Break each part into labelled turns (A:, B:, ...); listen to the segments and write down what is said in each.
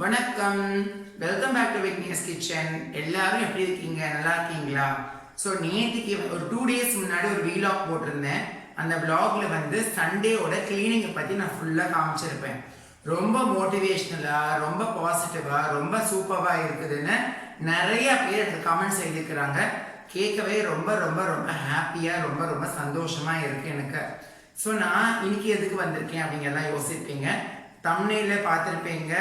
A: வணக்கம் welcome back to Vignesh kitchen எல்லாரும் எப்படி இருக்கீங்க நல்லா இருக்கீங்களா ஸோ நேற்றுக்கு ஒரு டூ டேஸ் முன்னாடி ஒரு வீலாக் போட்டிருந்தேன் அந்த விலாகில் வந்து சண்டேவோட கிளீனிங்கை பற்றி நான் ஃபுல்லாக காமிச்சிருப்பேன் ரொம்ப மோட்டிவேஷ்னலாக ரொம்ப பாசிட்டிவாக ரொம்ப சூப்பராக இருக்குதுன்னு நிறைய பேர் அந்த கமெண்ட்ஸ் எழுதிக்கிறாங்க கேட்கவே ரொம்ப ரொம்ப ரொம்ப ஹாப்பியாக ரொம்ப ரொம்ப சந்தோஷமாக இருக்குது எனக்கு ஸோ நான் இன்னைக்கு எதுக்கு வந்திருக்கேன் அப்படிங்கெல்லாம் யோசிப்பீங்க தமிழில் பார்த்துருப்பீங்க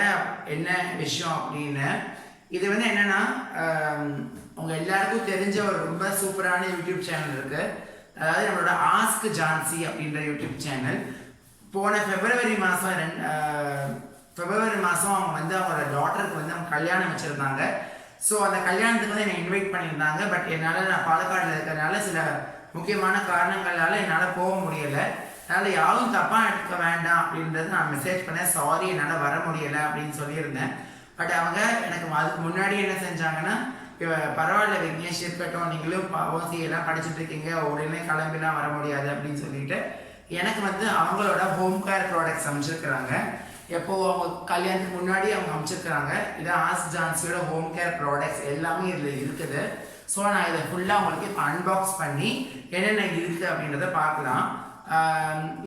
A: என்ன விஷயம் அப்படின்னு இது வந்து என்னென்னா உங்கள் எல்லாருக்கும் தெரிஞ்ச ஒரு ரொம்ப சூப்பரான யூடியூப் சேனல் இருக்குது அதாவது நம்மளோட ஆஸ்க் ஜான்சி அப்படின்ற யூடியூப் சேனல் போன ஃபெப்ரவரி மாதம் ரெண்டு பிப்ரவரி மாதம் அவங்க வந்து அவங்களோட டாட்டருக்கு வந்து அவங்க கல்யாணம் வச்சுருந்தாங்க ஸோ அந்த கல்யாணத்துக்கு வந்து என்னை இன்வைட் பண்ணியிருந்தாங்க பட் என்னால் நான் பாலக்காடில் இருக்கிறனால சில முக்கியமான காரணங்களால் என்னால் போக முடியலை அதனால் யாரும் தப்பாக எடுக்க வேண்டாம் அப்படின்றத நான் மெசேஜ் பண்ணேன் சாரி என்னால் வர முடியலை அப்படின்னு சொல்லியிருந்தேன் பட் அவங்க எனக்கு அதுக்கு முன்னாடி என்ன செஞ்சாங்கன்னா பரவாயில்ல விக்னேஷ் இருக்கட்டும் நீங்களும் ஓசி எல்லாம் படிச்சுட்டு இருக்கீங்க உடனே கிளம்பிலாம் வர முடியாது அப்படின்னு சொல்லிட்டு எனக்கு வந்து அவங்களோட ஹோம் கேர் ப்ராடக்ட்ஸ் அமைச்சிருக்கிறாங்க எப்போ அவங்க கல்யாணத்துக்கு முன்னாடி அவங்க அமைச்சிருக்கிறாங்க இதை ஆஸ் ஜான்சியோட ஹோம் கேர் ப்ராடக்ட்ஸ் எல்லாமே இதில் இருக்குது ஸோ நான் இதை ஃபுல்லாக உங்களுக்கு இப்போ அன்பாக்ஸ் பண்ணி என்னென்ன இருக்குது அப்படின்றத பார்க்கலாம் Um,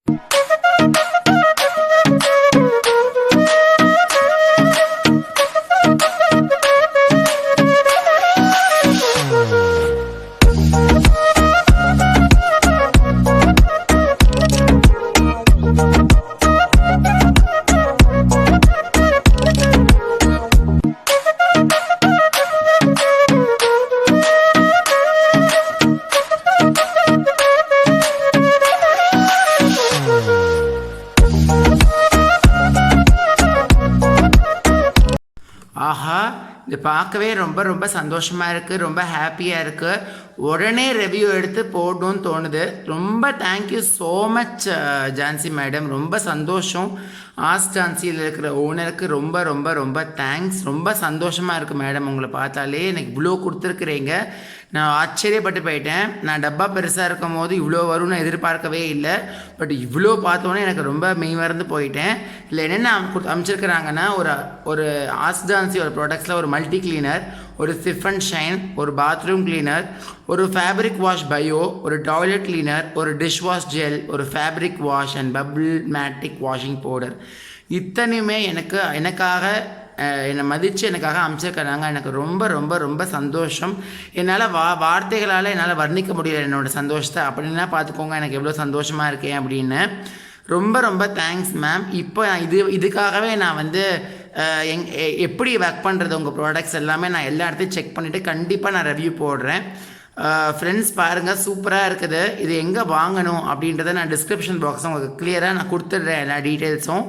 A: ஆஹா இது பார்க்கவே ரொம்ப ரொம்ப சந்தோஷமாக இருக்குது ரொம்ப ஹாப்பியாக இருக்குது உடனே ரிவ்யூ எடுத்து போடணும்னு தோணுது ரொம்ப thank you so much Jhansi madam ரொம்ப சந்தோஷம் ஆஸ் ஜான்சியில் இருக்கிற ஓனருக்கு ரொம்ப ரொம்ப ரொம்ப தேங்க்ஸ் ரொம்ப சந்தோஷமாக இருக்குது மேடம் உங்களை பார்த்தாலே எனக்கு இவ்வளோ கொடுத்துருக்குறீங்க நான் ஆச்சரியப்பட்டு போயிட்டேன் நான் டப்பா பெருசாக இருக்கும் போது இவ்வளோ வரும்னு எதிர்பார்க்கவே இல்லை பட் இவ்வளோ பார்த்தோன்னே எனக்கு ரொம்ப மெய் மறந்து போயிட்டேன் இல்லை என்னென்ன அமைச்சிருக்கிறாங்கன்னா ஒரு ஒரு ஆஸ் ஜான்சி ஒரு ப்ராடக்ட்ஸில் ஒரு மல்டி கிளீனர் ஒரு சிஃபன் ஷைன் ஒரு பாத்ரூம் கிளீனர் ஒரு ஃபேப்ரிக் வாஷ் பயோ ஒரு டாய்லெட் கிளீனர் ஒரு டிஷ் வாஷ் ஜெல் ஒரு fabric wash and bubble matic washing powder இத்தனையுமே எனக்கு எனக்காக என்னை மதித்து எனக்காக அமைச்சிருக்கிறாங்க எனக்கு ரொம்ப ரொம்ப ரொம்ப சந்தோஷம் என்னால் வா வார்த்தைகளால் என்னால் வர்ணிக்க முடியல என்னோடய சந்தோஷத்தை அப்படின்னா பார்த்துக்கோங்க எனக்கு எவ்வளோ சந்தோஷமாக இருக்கேன் அப்படின்னு ரொம்ப ரொம்ப தேங்க்ஸ் மேம் இப்போ இது இதுக்காகவே நான் வந்து எங் எப்படி ஒர்க் பண்ணுறது உங்கள் ப்ராடக்ட்ஸ் எல்லாமே நான் எல்லா இடத்தையும் செக் பண்ணிவிட்டு கண்டிப்பாக நான் ரிவ்யூ போடுறேன் ஃப்ரெண்ட்ஸ் பாருங்கள் சூப்பராக இருக்குது இது எங்கே வாங்கணும் அப்படின்றத நான் டிஸ்கிரிப்ஷன் பாக்ஸ் உங்களுக்கு கிளியராக நான் கொடுத்துட்றேன் எல்லா டீட்டெயில்ஸும்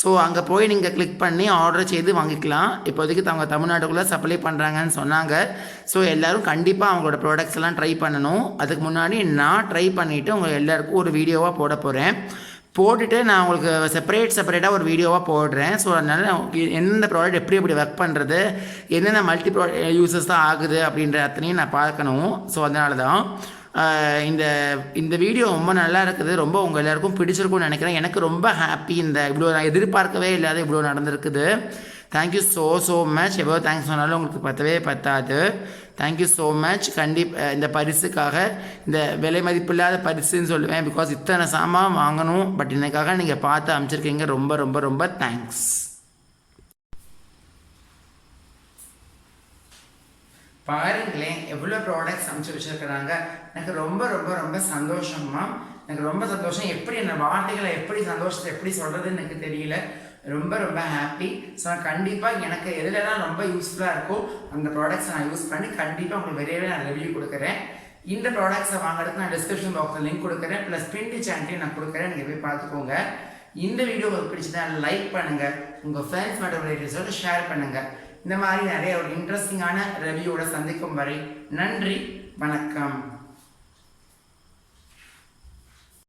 A: ஸோ அங்கே போய் நீங்கள் கிளிக் பண்ணி ஆர்டர் செய்து வாங்கிக்கலாம் இப்போதைக்கு அவங்க தமிழ்நாட்டுக்குள்ளே சப்ளை பண்ணுறாங்கன்னு சொன்னாங்க ஸோ எல்லோரும் கண்டிப்பாக அவங்களோட ப்ராடக்ட்ஸ் எல்லாம் ட்ரை பண்ணணும் அதுக்கு முன்னாடி நான் ட்ரை பண்ணிவிட்டு உங்கள் எல்லாருக்கும் ஒரு வீடியோவாக போட போகிறேன் போட்டுட்டு நான் உங்களுக்கு செப்பரேட் செப்பரேட்டாக ஒரு வீடியோவாக போடுறேன் ஸோ அதனால் எந்தெந்த ப்ராடக்ட் எப்படி எப்படி ஒர்க் பண்ணுறது என்னென்ன மல்டி ப்ரா யூசஸ் தான் ஆகுது அப்படின்ற அத்தனையும் நான் பார்க்கணும் ஸோ அதனால தான் இந்த இந்த வீடியோ ரொம்ப நல்லா இருக்குது ரொம்ப உங்கள் எல்லாருக்கும் பிடிச்சிருக்கும்னு நினைக்கிறேன் எனக்கு ரொம்ப ஹாப்பி இந்த இவ்வளோ நான் எதிர்பார்க்கவே இல்லாத இவ்வளோ நடந்திருக்குது தேங்க்யூ ஸோ ஸோ மச் எவ்வளோ தேங்க்ஸ் சொன்னாலும் உங்களுக்கு பத்தவே பத்தாது தேங்க்யூ ஸோ மச் கண்டிப்பாக இந்த பரிசுக்காக இந்த விலை மதிப்பில்லாத பரிசுன்னு சொல்லுவேன் பிகாஸ் இத்தனை சாமான் வாங்கணும் பட் எனக்காக நீங்கள் பார்த்து அமைச்சிருக்கீங்க ரொம்ப ரொம்ப ரொம்ப தேங்க்ஸ் பாருங்களேன் எவ்வளோ ப்ராடக்ட்ஸ் அமைச்சு வச்சுருக்கிறாங்க எனக்கு ரொம்ப ரொம்ப ரொம்ப சந்தோஷம்மா எனக்கு ரொம்ப சந்தோஷம் எப்படி என்ன வார்த்தைகளை எப்படி சந்தோஷத்தை எப்படி சொல்கிறதுன்னு எனக்கு தெரியல ரொம்ப ரொம்ப ஹாப்பி ஸோ நான் கண்டிப்பாக எனக்கு எதுலலாம் ரொம்ப யூஸ்ஃபுல்லாக இருக்கோ அந்த ப்ராடக்ட்ஸ் நான் யூஸ் பண்ணி கண்டிப்பாக உங்களுக்கு வெளியவே நான் ரிவ்யூ கொடுக்குறேன் இந்த ப்ராடக்ட்ஸை வாங்குறதுக்கு நான் டிஸ்கிரிப்ஷன் பாக்ஸில் லிங்க் கொடுக்குறேன் ப்ளஸ் பிரிண்ட் சேனலையும் நான் கொடுக்குறேன் நீங்கள் போய் பார்த்துக்கோங்க இந்த வீடியோ உங்களுக்கு பிடிச்சதா லைக் பண்ணுங்கள் உங்கள் ஃப்ரெண்ட்ஸ் மற்றும் ரிலேட்டிவ்ஸோடு ஷேர் பண்ணுங்கள் இந்த மாதிரி நிறைய ஒரு இன்ட்ரெஸ்டிங்கான ரிவ்யூவோட சந்திக்கும் வரை நன்றி வணக்கம்